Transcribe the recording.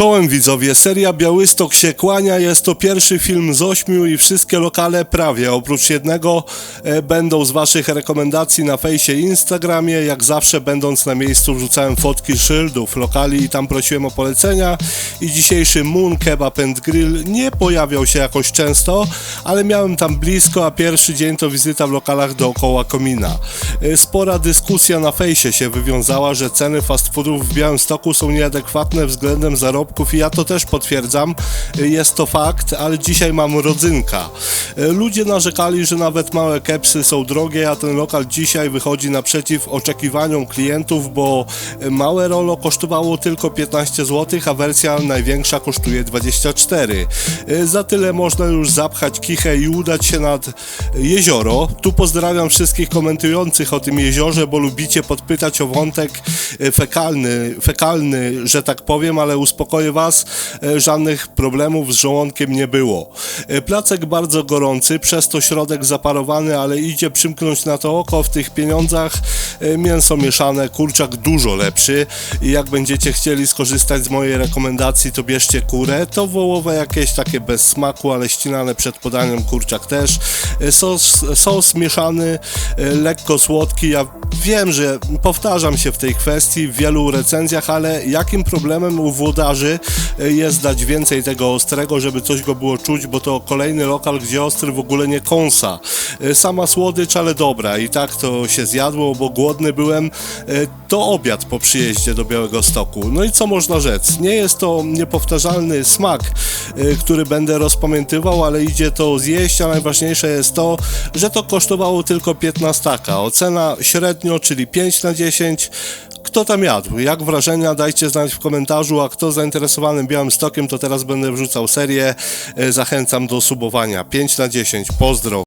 Czołem widzowie, seria Białystok się kłania, jest to pierwszy film z ośmiu i wszystkie lokale prawie, oprócz jednego e, będą z waszych rekomendacji na fejsie Instagramie, jak zawsze będąc na miejscu wrzucałem fotki szyldów lokali i tam prosiłem o polecenia. I dzisiejszy Moon Kebab and Grill nie pojawiał się jakoś często, ale miałem tam blisko, a pierwszy dzień to wizyta w lokalach dookoła komina. E, Spora dyskusja na fejsie się wywiązała, że ceny fast foodów w Białymstoku są nieadekwatne względem zarobków i ja to też potwierdzam, E, jest to fakt, ale dzisiaj mam rodzynka. E, Ludzie narzekali, że nawet małe kepsy są drogie, a ten lokal dzisiaj wychodzi naprzeciw oczekiwaniom klientów, bo małe rolo kosztowało tylko 15 zł, a wersja największa kosztuje 24. E, Za tyle można już zapchać kichę i udać się nad jezioro. Tu pozdrawiam wszystkich komentujących o tym jeziorze, bo lubicie podpytać o wątek e, fekalny, fekalny, że tak powiem, ale uspokoję Was, e, żadnych problemów z żołądkiem nie było. E, Placek bardzo gorący, przez to środek zaparowany, ale idzie przymknąć na to oko w tych pieniądzach. Mięso mieszane, kurczak dużo lepszy i jak będziecie chcieli skorzystać z mojej rekomendacji, to bierzcie kurę. To wołowe jakieś takie bez smaku, ale ścinane przed podaniem, kurczak też. Sos, sos mieszany, lekko słodki. Ja wiem, że powtarzam się w tej kwestii w wielu recenzjach, ale jakim problemem u włodarzy e, jest dać więcej tego ostrego, żeby coś go było czuć, bo to kolejny lokal, gdzie ostry w ogóle nie kąsa. E, Sama słodycz, ale dobra i tak to się zjadło, bo głodny byłem. To obiad po przyjeździe do Białego Stoku. No i co można rzec? Nie jest to niepowtarzalny smak, e, który będę rozpamiętywał, ale idzie to zjeść, a najważniejsze jest to, że to kosztowało tylko 15 taka. Ocena średnio, czyli 5 na 10. Kto tam jadł? Jak wrażenia? Dajcie znać w komentarzu, a kto zainteresowany Białym Stokiem, to teraz będę wrzucał serię. E, Zachęcam do subowania. 5 na 10. Pozdro.